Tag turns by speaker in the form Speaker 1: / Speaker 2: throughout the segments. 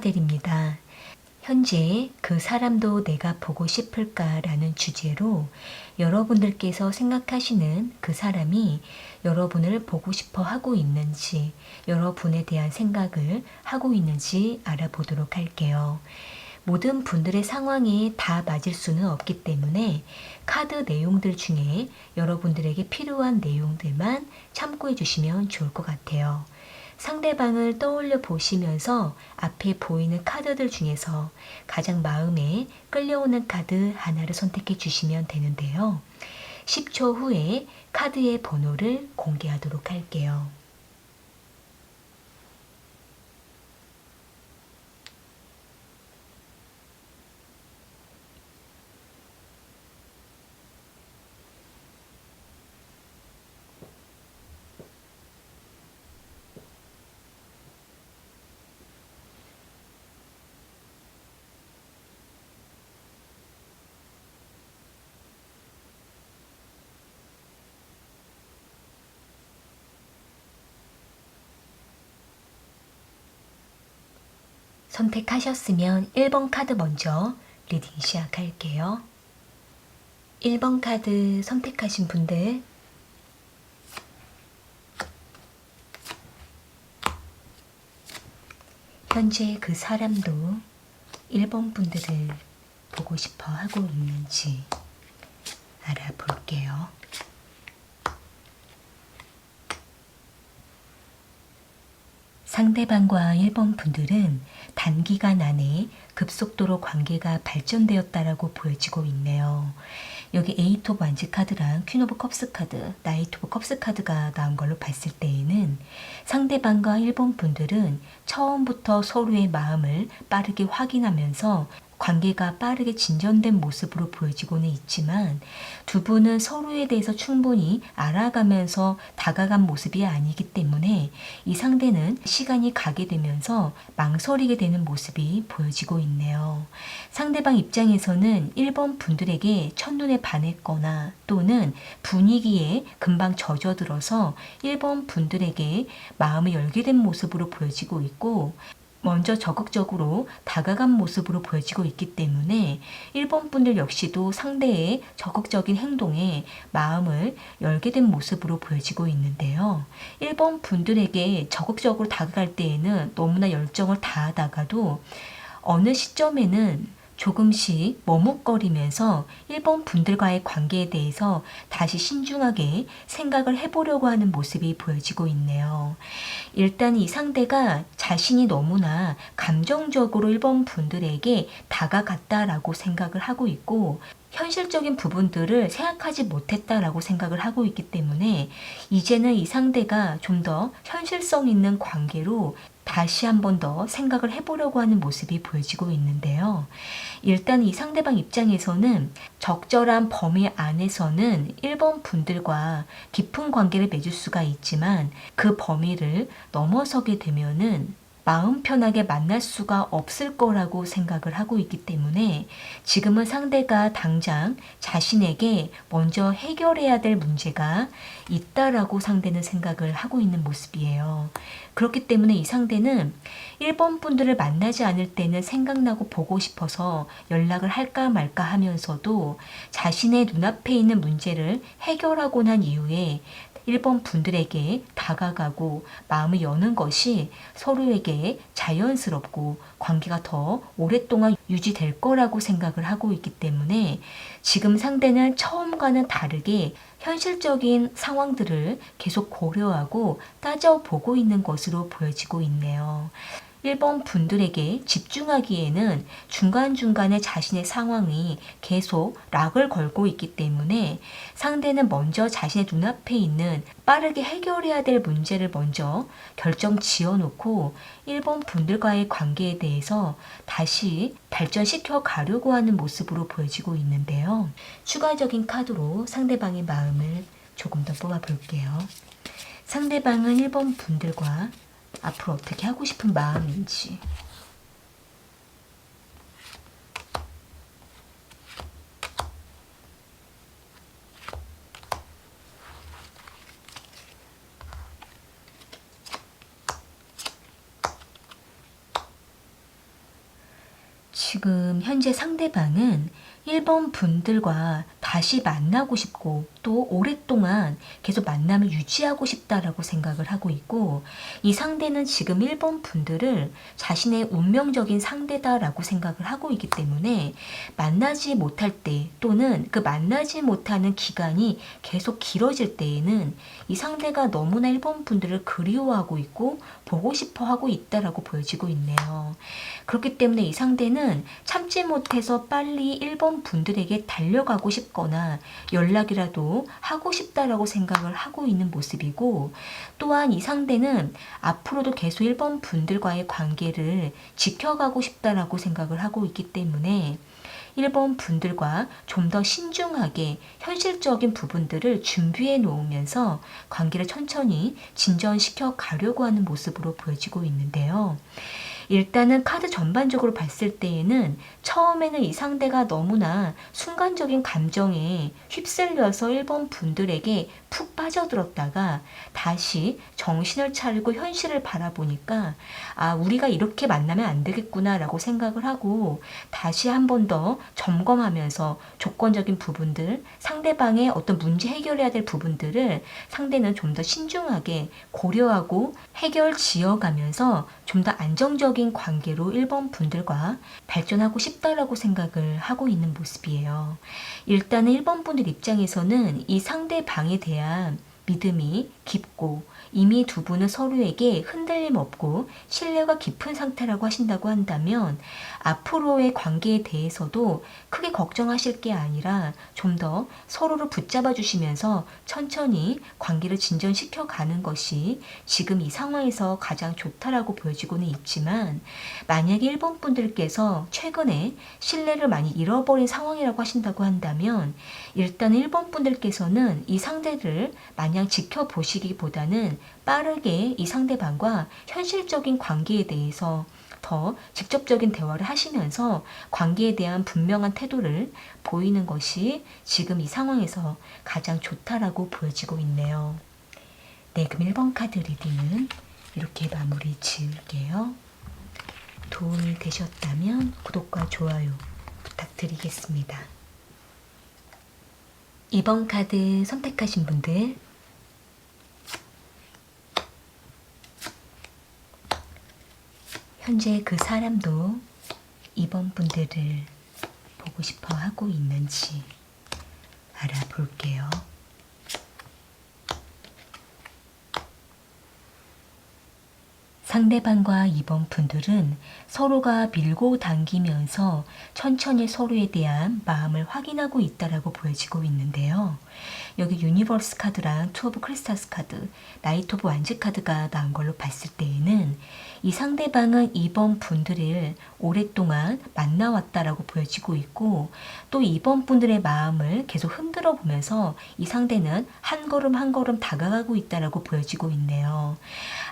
Speaker 1: 축드립니다 현재 그 사람도 내가 보고 싶을까라는 주제로 여러분들께서 생각하시는 그 사람이 여러분을 보고 싶어 하고 있는지, 여러분에 대한 생각을 하고 있는지 알아보도록 할게요. 모든 분들의 상황이 다 맞을 수는 없기 때문에 카드 내용들 중에 여러분들에게 필요한 내용들만 참고해 주시면 좋을 것 같아요. 상대방을 떠올려 보시면서 앞에 보이는 카드들 중에서 가장 마음에 끌려오는 카드 하나를 선택해 주시면 되는데요. 10초 후에 카드의 번호를 공개하도록 할게요. 선택하셨으면 1번 카드 먼저 리딩 시작할게요. 1번 카드 선택하신 분들 '현재 그 사람도 1번 분들을 보고 싶어 하고 있는지 알아볼게요. 상대방과 일본 분들은 단기간 안에 급속도로 관계가 발전되었다라고 보여지고 있네요. 여기 에이토브 완지 카드랑 퀸 오브 컵스 카드, 나이트 브 컵스 카드가 나온 걸로 봤을 때에는 상대방과 일본 분들은 처음부터 서로의 마음을 빠르게 확인하면서 관계가 빠르게 진전된 모습으로 보여지고는 있지만 두 분은 서로에 대해서 충분히 알아가면서 다가간 모습이 아니기 때문에 이 상대는 시간이 가게 되면서 망설이게 되는 모습이 보여지고 있네요. 상대방 입장에서는 1번 분들에게 첫눈에 반했거나 또는 분위기에 금방 젖어들어서 1번 분들에게 마음을 열게 된 모습으로 보여지고 있고 먼저 적극적으로 다가간 모습으로 보여지고 있기 때문에 일본 분들 역시도 상대의 적극적인 행동에 마음을 열게 된 모습으로 보여지고 있는데요. 일본 분들에게 적극적으로 다가갈 때에는 너무나 열정을 다하다가도 어느 시점에는 조금씩 머뭇거리면서 일본 분들과의 관계에 대해서 다시 신중하게 생각을 해보려고 하는 모습이 보여지고 있네요. 일단 이 상대가 자신이 너무나 감정적으로 일본 분들에게 다가갔다라고 생각을 하고 있고 현실적인 부분들을 생각하지 못했다라고 생각을 하고 있기 때문에 이제는 이 상대가 좀 더 현실성 있는 관계로 다시 한 번 더 생각을 해보려고 하는 모습이 보여지고 있는데요. 일단 이 상대방 입장에서는 적절한 범위 안에서는 1번 분들과 깊은 관계를 맺을 수가 있지만 그 범위를 넘어서게 되면은 마음 편하게 만날 수가 없을 거라고 생각을 하고 있기 때문에 지금은 상대가 당장 자신에게 먼저 해결해야 될 문제가 있다라고 상대는 생각을 하고 있는 모습이에요. 그렇기 때문에 이 상대는 일본 분들을 만나지 않을 때는 생각나고 보고 싶어서 연락을 할까 말까 하면서도 자신의 눈앞에 있는 문제를 해결하고 난 이후에 일본 분들에게 다가가고 마음을 여는 것이 서로에게 자연스럽고 관계가 더 오랫동안 유지될 거라고 생각을 하고 있기 때문에 지금 상대는 처음과는 다르게 현실적인 상황들을 계속 고려하고 따져보고 있는 것으로 보여지고 있네요. 1번 분들에게 집중하기에는 중간중간에 자신의 상황이 계속 락을 걸고 있기 때문에 상대는 먼저 자신의 눈앞에 있는 빠르게 해결해야 될 문제를 먼저 결정 지어 놓고 1번 분들과의 관계에 대해서 다시 발전시켜 가려고 하는 모습으로 보여지고 있는데요. 추가적인 카드로 상대방의 마음을 조금 더 뽑아 볼게요. 상대방은 1번 분들과 앞으로 어떻게 하고 싶은 마음인지. 지금 현재 상대방은 1번 분들과 다시 만나고 싶고 또 오랫동안 계속 만남을 유지하고 싶다라고 생각을 하고 있고 이 상대는 지금 1번 분들을 자신의 운명적인 상대다라고 생각을 하고 있기 때문에 만나지 못할 때 또는 그 만나지 못하는 기간이 계속 길어질 때에는 이 상대가 너무나 1번 분들을 그리워하고 있고 보고 싶어 하고 있다라고 보여지고 있네요. 그렇기 때문에 이 상대는 참지 못해서 빨리 1번 분들에게 달려가고 싶거나 연락이라도 하고 싶다라고 생각을 하고 있는 모습이고 또한 이 상대는 앞으로도 계속 1번 분들과의 관계를 지켜가고 싶다라고 생각을 하고 있기 때문에 1번 분들과 좀 더 신중하게 현실적인 부분들을 준비해 놓으면서 관계를 천천히 진전시켜 가려고 하는 모습으로 보여지고 있는데요. 일단은 카드 전반적으로 봤을 때에는 처음에는 이 상대가 너무나 순간적인 감정에 휩쓸려서 일본 분들에게 푹 빠져들었다가 다시 정신을 차리고 현실을 바라보니까 아, 우리가 이렇게 만나면 안 되겠구나라고 생각을 하고 다시 한 번 더 점검하면서 조건적인 부분들, 상대방의 어떤 문제 해결해야 될 부분들을 상대는 좀 더 신중하게 고려하고 해결 지어가면서 좀 더 안정적인 긍정적인 관계로 1번 분들과 발전하고 싶다라고 생각을 하고 있는 모습이에요. 일단은 일본 분들 입장에서는 이 상대방에 대한 믿음이 깊고 이미 두 분은 서로에게 흔들림 없고 신뢰가 깊은 상태라고 하신다고 한다면 앞으로의 관계에 대해서도 크게 걱정하실 게 아니라 좀 더 서로를 붙잡아 주시면서 천천히 관계를 진전시켜 가는 것이 지금 이 상황에서 가장 좋다라고 보여지고는 있지만 만약에 일본 분들께서 최근에 신뢰를 많이 잃어버린 상황이라고 하신다고 한다면 일단 일본 분들께서는 이 상대를 마냥 지켜보시기보다는 빠르게 이 상대방과 현실적인 관계에 대해서 더 직접적인 대화를 하시면서 관계에 대한 분명한 태도를 보이는 것이 지금 이 상황에서 가장 좋다라고 보여지고 있네요. 네, 그럼 1번 카드 리딩은 이렇게 마무리 지을게요. 도움이 되셨다면 구독과 좋아요 부탁드리겠습니다. 2번 카드 선택하신 분들 현재 그 사람도 2번 분들을 보고 싶어 하고 있는지 알아볼게요. 상대방과 이번 분들은 서로가 밀고 당기면서 천천히 서로에 대한 마음을 확인하고 있다라고 보여지고 있는데요. 여기 유니버스 카드랑 투 오브 크리스타스 카드, 나이트 오브 완즈 카드가 나온 걸로 봤을 때에는 이 상대방은 이번 분들을 오랫동안 만나왔다라고 보여지고 있고 또 이번 분들의 마음을 계속 흔들어 보면서 이 상대는 한 걸음 한 걸음 다가가고 있다라고 보여지고 있네요.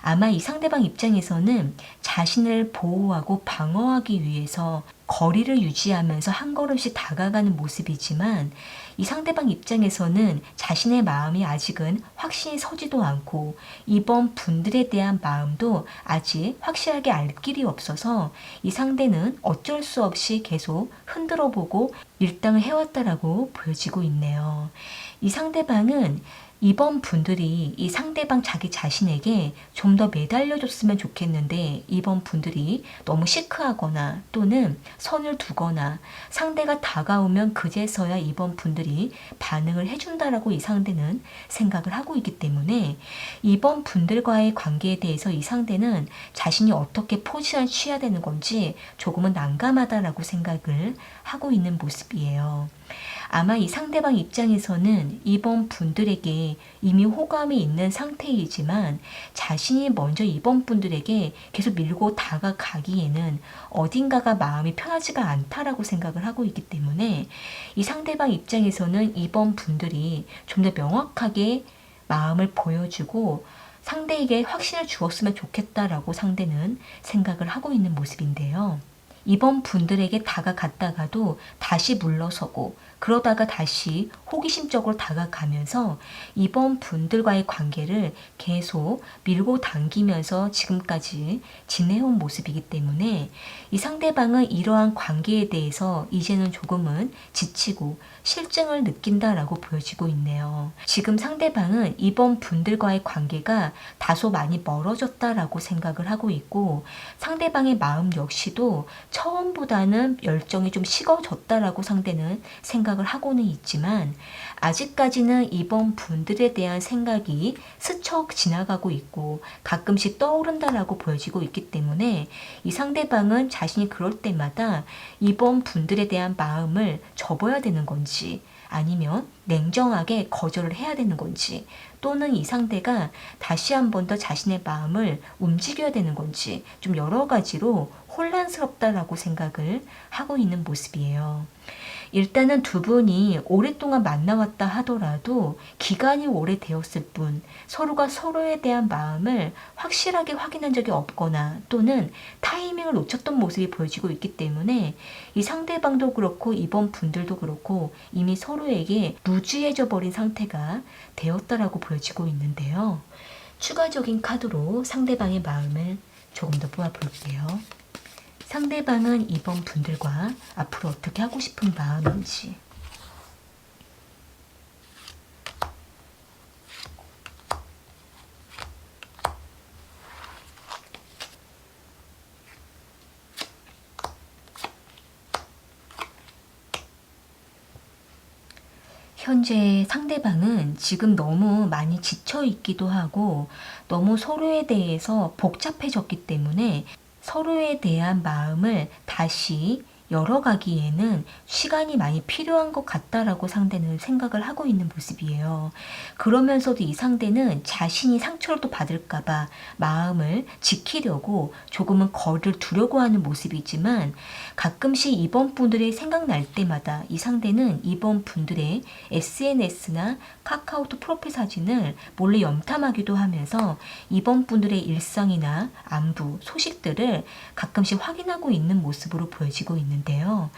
Speaker 1: 아마 이 상대방 입장 입장에서는 자신을 보호하고 방어하기 위해서 거리를 유지하면서 한 걸음씩 다가가는 모습이지만 이 상대방 입장에서는 자신의 마음이 아직은 확신이 서지도 않고 이번 분들에 대한 마음도 아직 확실하게 알 길이 없어서 이 상대는 어쩔 수 없이 계속 흔들어 보고 일당을 해왔다라고 보여지고 있네요. 이 상대방은 이번 분들이 이 상대방 자기 자신에게 좀 더 매달려줬으면 좋겠는데 이번 분들이 너무 시크하거나 또는 선을 두거나 상대가 다가오면 그제서야 이번 분들이 반응을 해준다라고 이 상대는 생각을 하고 있기 때문에 이번 분들과의 관계에 대해서 이 상대는 자신이 어떻게 포지션 취해야 되는 건지 조금은 난감하다라고 생각을 하고 있는 모습이에요. 아마 이 상대방 입장에서는 이번 분들에게 이미 호감이 있는 상태이지만 자신이 먼저 이번 분들에게 계속 밀고 다가가기에는 어딘가가 마음이 편하지가 않다라고 생각을 하고 있기 때문에 이 상대방 입장에서는 이번 분들이 좀 더 명확하게 마음을 보여주고 상대에게 확신을 주었으면 좋겠다라고 상대는 생각을 하고 있는 모습인데요. 이번 분들에게 다가갔다가도 다시 물러서고 그러다가 다시 호기심적으로 다가가면서 이번 분들과의 관계를 계속 밀고 당기면서 지금까지 지내온 모습이기 때문에 이 상대방은 이러한 관계에 대해서 이제는 조금은 지치고 실증을 느낀다라고 보여지고 있네요. 지금 상대방은 이번 분들과의 관계가 다소 많이 멀어졌다라고 생각을 하고 있고 상대방의 마음 역시도 처음보다는 열정이 좀 식어졌다라고 상대는 생각 생각을 하고는 있지만 아직까지는 이번 분들에 대한 생각이 스쳐 지나가고 있고 가끔씩 떠오른다라고 보여지고 있기 때문에 이 상대방은 자신이 그럴 때마다 이번 분들에 대한 마음을 접어야 되는 건지 아니면 냉정하게 거절을 해야 되는 건지 또는 이 상대가 다시 한번 더 자신의 마음을 움직여야 되는 건지 좀 여러 가지로 혼란스럽다라고 생각을 하고 있는 모습이에요. 일단은 두 분이 오랫동안 만나왔다 하더라도 기간이 오래되었을 뿐 서로가 서로에 대한 마음을 확실하게 확인한 적이 없거나 또는 타이밍을 놓쳤던 모습이 보여지고 있기 때문에 이 상대방도 그렇고 이번 분들도 그렇고 이미 서로에게 무지해져 버린 상태가 되었다라고 보여지고 있는데요. 추가적인 카드로 상대방의 마음을 조금 더 뽑아볼게요. 상대방은 이번 분들과 앞으로 어떻게 하고 싶은 마음인지 현재 상대방은 지금 너무 많이 지쳐 있기도 하고 너무 서로에 대해서 복잡해졌기 때문에 서로에 대한 마음을 다시 열어가기에는 시간이 많이 필요한 것 같다라고 상대는 생각을 하고 있는 모습이에요. 그러면서도 이 상대는 자신이 상처를 또 받을까봐 마음을 지키려고 조금은 거리를 두려고 하는 모습이지만 가끔씩 이번 분들의 생각날 때마다 이 상대는 이번 분들의 SNS나 카카오톡 프로필 사진을 몰래 염탐하기도 하면서 이번 분들의 일상이나 안부, 소식들을 가끔씩 확인하고 있는 모습으로 보여지고 있는 있는데요.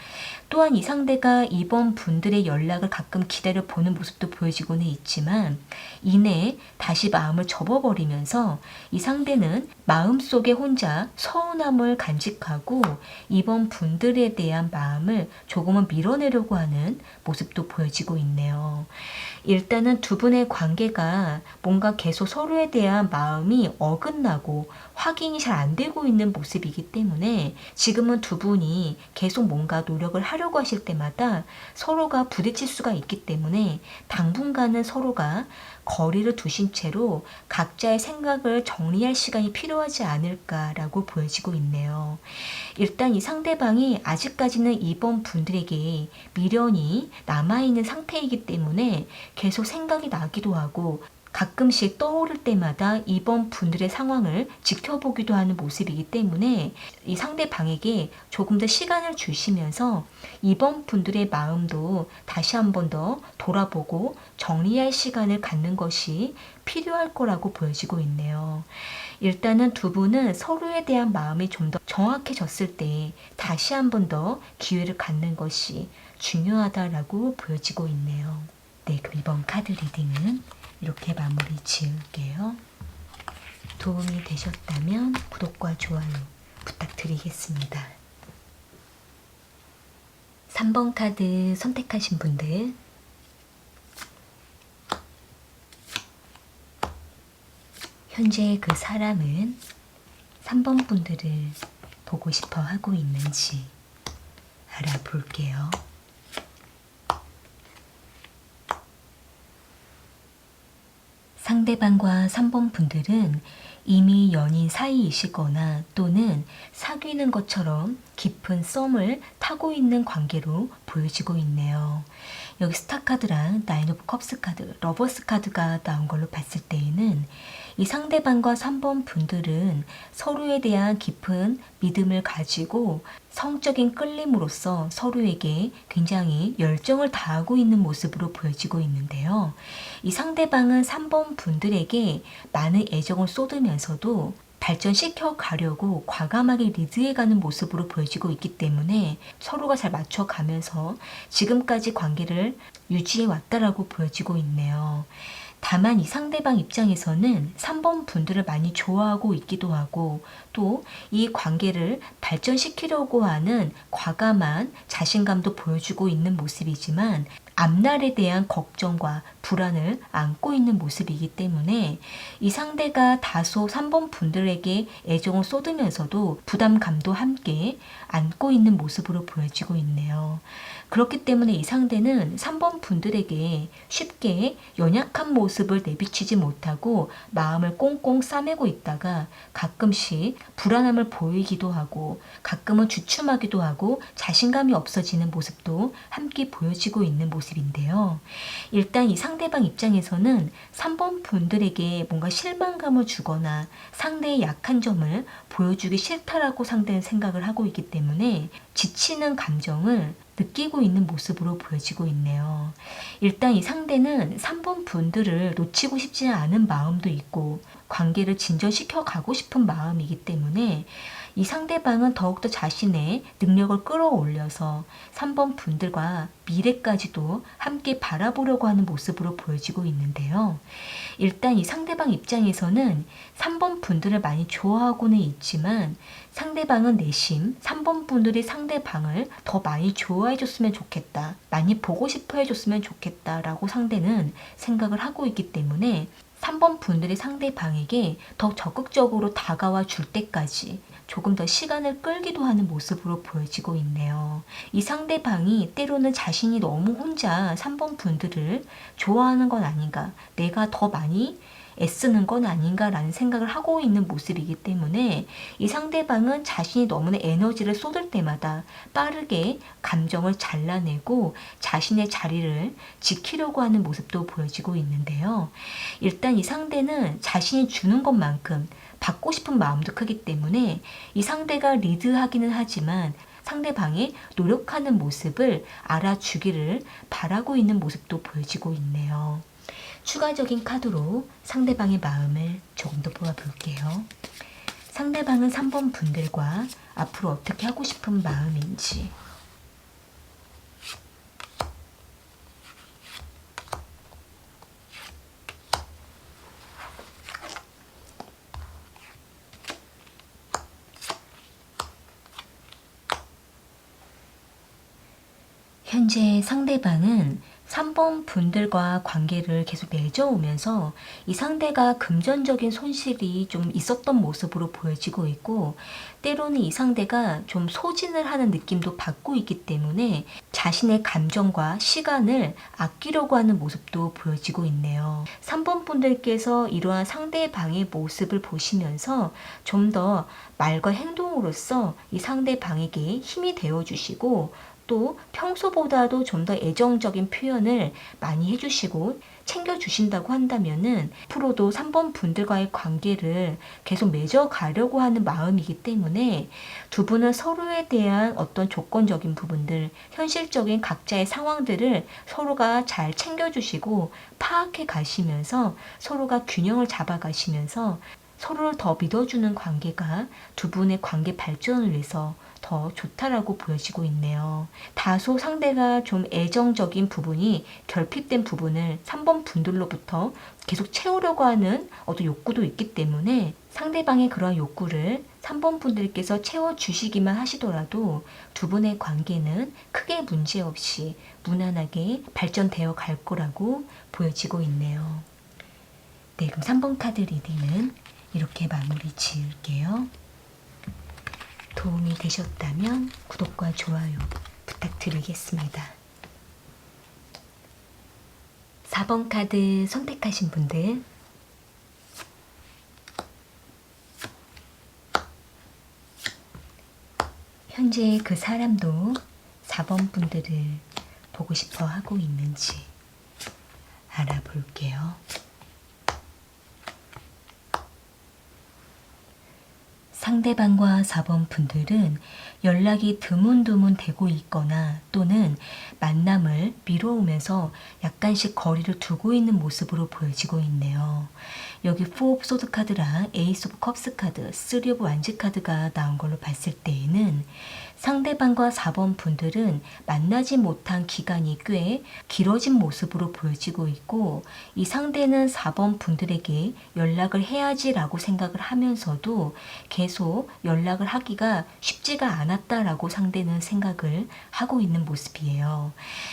Speaker 1: 또한 이 상대가 이번 분들의 연락을 가끔 기다려 보는 모습도 보여지고는 있지만 이내 다시 마음을 접어버리면서 이 상대는 마음속에 혼자 서운함을 간직하고 이번 분들에 대한 마음을 조금은 밀어내려고 하는 모습도 보여지고 있네요. 일단은 두 분의 관계가 뭔가 계속 서로에 대한 마음이 어긋나고 확인이 잘 안 되고 있는 모습이기 때문에 지금은 두 분이 계속 뭔가 노력을 하려고 하실 때마다 서로가 부딪힐 수가 있기 때문에 당분간은 서로가 거리를 두신 채로 각자의 생각을 정리할 시간이 필요하지 않을까라고 보여지고 있네요. 일단 이 상대방이 아직까지는 이번 분들에게 미련이 남아있는 상태이기 때문에 계속 생각이 나기도 하고 가끔씩 떠오를 때마다 이번 분들의 상황을 지켜보기도 하는 모습이기 때문에 이 상대방에게 조금 더 시간을 주시면서 이번 분들의 마음도 다시 한 번 더 돌아보고 정리할 시간을 갖는 것이 필요할 거라고 보여지고 있네요. 일단은 두 분은 서로에 대한 마음이 좀 더 정확해졌을 때 다시 한 번 더 기회를 갖는 것이 중요하다라고 보여지고 있네요. 네, 그럼 이번 카드 리딩은 이렇게 마무리 지을게요. 도움이 되셨다면 구독과 좋아요 부탁드리겠습니다. 3번 카드 선택하신 분들 현재 그 사람은 3번 분들을 보고 싶어 하고 있는지 알아볼게요. 상대방과 3번 분들은 이미 연인 사이이시거나 또는 사귀는 것처럼 깊은 썸을 타고 있는 관계로 보여지고 있네요. 여기 스타 카드랑 나인 오브 컵스 카드, 러버스 카드가 나온 걸로 봤을 때에는 이 상대방과 3번 분들은 서로에 대한 깊은 믿음을 가지고 성적인 끌림으로써 서로에게 굉장히 열정을 다하고 있는 모습으로 보여지고 있는데요. 이 상대방은 3번 분들에게 많은 애정을 쏟으면서도 발전시켜 가려고 과감하게 리드해가는 모습으로 보여지고 있기 때문에 서로가 잘 맞춰가면서 지금까지 관계를 유지해 왔다라고 보여지고 있네요. 다만 이 상대방 입장에서는 3번 분들을 많이 좋아하고 있기도 하고 또 이 관계를 발전시키려고 하는 과감한 자신감도 보여주고 있는 모습이지만 앞날에 대한 걱정과 불안을 안고 있는 모습이기 때문에 이 상대가 다소 3번 분들에게 애정을 쏟으면서도 부담감도 함께 안고 있는 모습으로 보여지고 있네요. 그렇기 때문에 이 상대는 3번 분들에게 쉽게 연약한 모습을 내비치지 못하고 마음을 꽁꽁 싸매고 있다가 가끔씩 불안함을 보이기도 하고 가끔은 주춤하기도 하고 자신감이 없어지는 모습도 함께 보여지고 있는 모습인데요. 일단 이 상대방 입장에서는 3번 분들에게 뭔가 실망감을 주거나 상대의 약한 점을 보여주기 싫다라고 상대는 생각을 하고 있기 때문에 지치는 감정을 느끼고 있는 모습으로 보여지고 있네요. 일단 이 상대는 3번 분들을 놓치고 싶지 않은 마음도 있고 관계를 진전시켜 가고 싶은 마음이기 때문에 이 상대방은 더욱더 자신의 능력을 끌어올려서 3번 분들과 미래까지도 함께 바라보려고 하는 모습으로 보여지고 있는데요. 일단 이 상대방 입장에서는 3번 분들을 많이 좋아하고는 있지만 상대방은 내심 3번 분들이 상대방을 더 많이 좋아해 줬으면 좋겠다. 많이 보고 싶어 해 줬으면 좋겠다라고 상대는 생각을 하고 있기 때문에 3번 분들이 상대방에게 더 적극적으로 다가와 줄 때까지 조금 더 시간을 끌기도 하는 모습으로 보여지고 있네요. 이 상대방이 때로는 자신이 너무 혼자 3번 분들을 좋아하는 건 아닌가, 내가 더 많이 애쓰는 건 아닌가라는 생각을 하고 있는 모습이기 때문에 이 상대방은 자신이 너무나 에너지를 쏟을 때마다 빠르게 감정을 잘라내고 자신의 자리를 지키려고 하는 모습도 보여지고 있는데요. 일단 이 상대는 자신이 주는 것만큼 받고 싶은 마음도 크기 때문에 이 상대가 리드하기는 하지만 상대방이 노력하는 모습을 알아주기를 바라고 있는 모습도 보여지고 있네요. 추가적인 카드로 상대방의 마음을 조금 더 뽑아볼게요. 상대방은 3번 분들과 앞으로 어떻게 하고 싶은 마음인지 이제 상대방은 3번 분들과 관계를 계속 맺어오면서 이 상대가 금전적인 손실이 좀 있었던 모습으로 보여지고 있고 때로는 이 상대가 좀 소진을 하는 느낌도 받고 있기 때문에 자신의 감정과 시간을 아끼려고 하는 모습도 보여지고 있네요. 3번 분들께서 이러한 상대방의 모습을 보시면서 좀 더 말과 행동으로써이 상대방에게 힘이 되어 주시고 또 평소보다도 좀 더 애정적인 표현을 많이 해주시고 챙겨주신다고 한다면은 앞으로도 3번 분들과의 관계를 계속 맺어가려고 하는 마음이기 때문에 두 분은 서로에 대한 어떤 조건적인 부분들, 현실적인 각자의 상황들을 서로가 잘 챙겨주시고 파악해 가시면서 서로가 균형을 잡아 가시면서 서로를 더 믿어주는 관계가 두 분의 관계 발전을 위해서 더 좋다라고 보여지고 있네요. 다소 상대가 좀 애정적인 부분이 결핍된 부분을 3번 분들로부터 계속 채우려고 하는 어떤 욕구도 있기 때문에 상대방의 그러한 욕구를 3번 분들께서 채워주시기만 하시더라도 두 분의 관계는 크게 문제없이 무난하게 발전되어 갈 거라고 보여지고 있네요. 네, 그럼 3번 카드 리딩은 이렇게 마무리 지을게요. 도움이 되셨다면 구독과 좋아요 부탁드리겠습니다. 4번 카드 선택하신 분들 현재 그 사람도 4번 분들을 보고 싶어 하고 있는지 알아볼게요. 상대방과 사범 분들은 연락이 드문드문 되고 있거나 또는 만남을 미뤄오면서 약간씩 거리를 두고 있는 모습으로 보여지고 있네요. 여기 4 오브 소드 카드랑 에이스 오브 컵스 카드, 3 오브 완지 카드가 나온 걸로 봤을 때에는 상대방과 4번 분들은 만나지 못한 기간이 꽤 길어진 모습으로 보여지고 있고 이 상대는 4번 분들에게 연락을 해야지라고 생각을 하면서도 계속 연락을 하기가 쉽지가 않았다라고 상대는 생각을 하고 있는 모습이에요.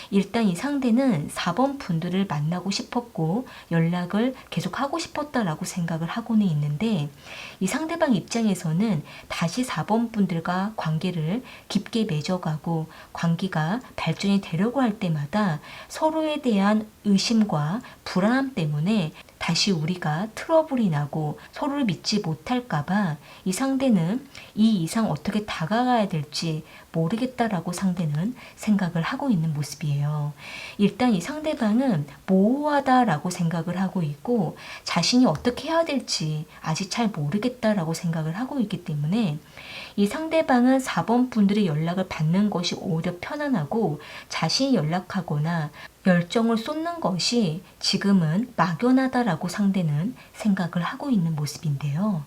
Speaker 1: 일단 이 상대는 4번 분들을 만나고 싶었고 연락을 계속 하고 싶었다라고 생각을 하고는 있는데 이 상대방 입장에서는 다시 4번 분들과 관계를 깊게 맺어가고 관계가 발전이 되려고 할 때마다 서로에 대한 의심과 불안함 때문에 다시 우리가 트러블이 나고 서로를 믿지 못할까봐 이 상대는 이 이상 어떻게 다가가야 될지 모르겠다라고 상대는 생각을 하고 있는 모습이에요. 일단 이 상대방은 모호하다라고 생각을 하고 있고 자신이 어떻게 해야 될지 아직 잘 모르겠다라고 생각을 하고 있기 때문에 이 상대방은 4번 분들의 연락을 받는 것이 오히려 편안하고 자신이 연락하거나 열정을 쏟는 것이 지금은 막연하다라고 상대는 생각을 하고 있는 모습인데요.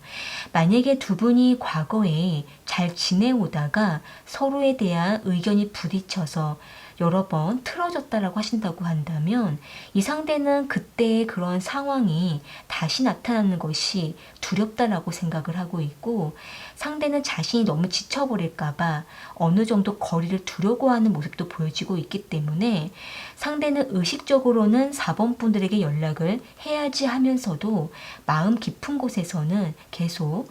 Speaker 1: 만약에 두 분이 과거에 잘 지내오다가 서로에 대한 의견이 부딪혀서 여러 번 틀어졌다라고 하신다고 한다면 이 상대는 그때의 그런 상황이 다시 나타나는 것이 두렵다라고 생각을 하고 있고 상대는 자신이 너무 지쳐버릴까봐 어느 정도 거리를 두려고 하는 모습도 보여지고 있기 때문에 상대는 의식적으로는 4번 분들에게 연락을 해야지 하면서도 마음 깊은 곳에서는 계속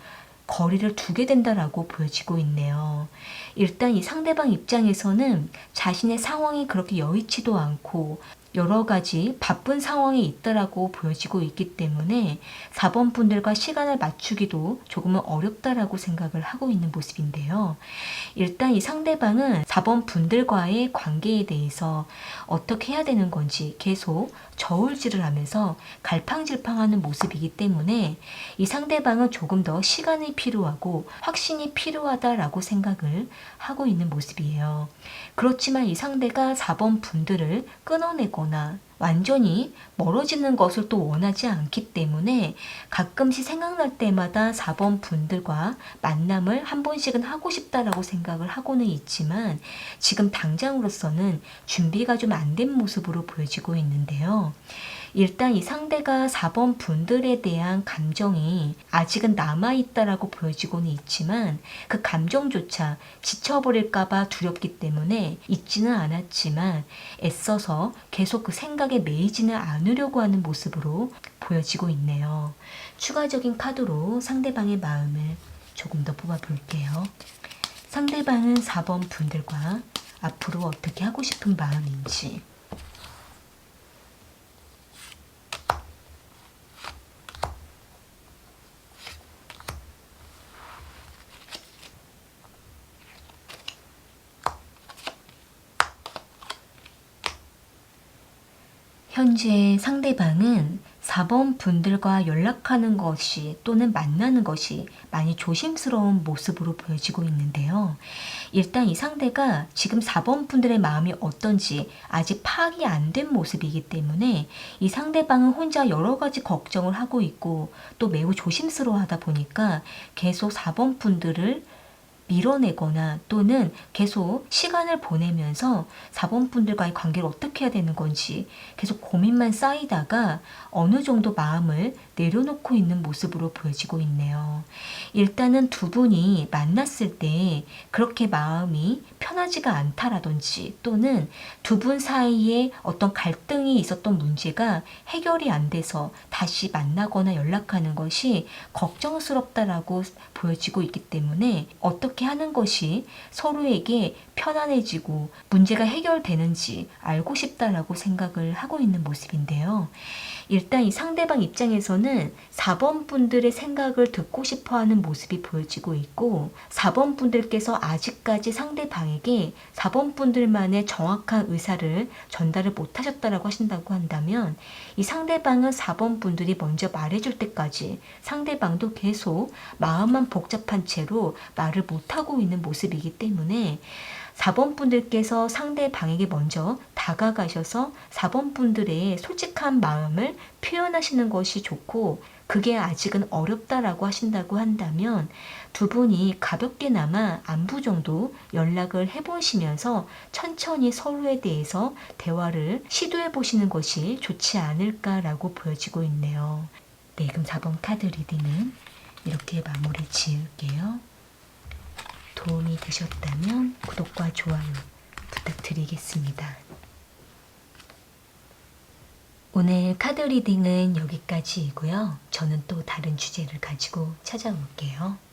Speaker 1: 거리를 두게 된다라고 보여지고 있네요. 일단 이 상대방 입장에서는 자신의 상황이 그렇게 여의치도 않고 여러 가지 바쁜 상황이 있다라고 보여지고 있기 때문에 4번 분들과 시간을 맞추기도 조금은 어렵다라고 생각을 하고 있는 모습인데요. 일단 이 상대방은 4번 분들과의 관계에 대해서 어떻게 해야 되는 건지 계속 저울질을 하면서 갈팡질팡하는 모습이기 때문에 이 상대방은 조금 더 시간이 필요하고 확신이 필요하다라고 생각을 하고 있는 모습이에요. 그렇지만 이 상대가 4번 분들을 끊어내거나 완전히 멀어지는 것을 또 원하지 않기 때문에 가끔씩 생각날 때마다 4번 분들과 만남을 한 번씩은 하고 싶다라고 생각을 하고는 있지만 지금 당장으로서는 준비가 좀 안 된 모습으로 보여지고 있는데요. 일단 이 상대가 4번 분들에 대한 감정이 아직은 남아있다라고 보여지고는 있지만 그 감정조차 지쳐버릴까봐 두렵기 때문에 있지는 않았지만 애써서 계속 그 생각에 매이지는 않으려고 하는 모습으로 보여지고 있네요. 추가적인 카드로 상대방의 마음을 조금 더 뽑아볼게요. 상대방은 4번 분들과 앞으로 어떻게 하고 싶은 마음인지 현재 상대방은 4번 분들과 연락하는 것이 또는 만나는 것이 많이 조심스러운 모습으로 보여지고 있는데요. 일단 이 상대가 지금 4번 분들의 마음이 어떤지 아직 파악이 안 된 모습이기 때문에 이 상대방은 혼자 여러 가지 걱정을 하고 있고 또 매우 조심스러워 하다 보니까 계속 4번 분들을 밀어내거나 또는 계속 시간을 보내면서 4번분들과의 관계를 어떻게 해야 되는 건지 계속 고민만 쌓이다가 어느 정도 마음을 내려놓고 있는 모습으로 보여지고 있네요. 일단은 두 분이 만났을 때 그렇게 마음이 편하지가 않다라든지 또는 두 분 사이에 어떤 갈등이 있었던 문제가 해결이 안 돼서 다시 만나거나 연락하는 것이 걱정스럽다라고 보여지고 있기 때문에 어떻게 하는 것이 서로에게 편안해지고 문제가 해결되는지 알고 싶다라고 생각을 하고 있는 모습인데요. 일단 이 상대방 입장에서는 4번 분들의 생각을 듣고 싶어 하는 모습이 보여지고 있고 4번 분들께서 아직까지 상대방에게 4번 분들만의 정확한 의사를 전달을 못 하셨다라고 하신다고 한다면 이 상대방은 4번 분들이 먼저 말해줄 때까지 상대방도 계속 마음만 복잡한 채로 말을 못하고 있는 모습이기 때문에 4번 분들께서 상대방에게 먼저 다가가셔서 4번 분들의 솔직한 마음을 표현하시는 것이 좋고 그게 아직은 어렵다라고 하신다고 한다면 두 분이 가볍게나마 안부 정도 연락을 해보시면서 천천히 서로에 대해서 대화를 시도해 보시는 것이 좋지 않을까라고 보여지고 있네요. 네, 그럼 4번 카드 리딩은 이렇게 마무리 지을게요. 도움이 되셨다면 구독과 좋아요 부탁드리겠습니다. 오늘 카드 리딩은 여기까지이고요. 저는 또 다른 주제를 가지고 찾아올게요.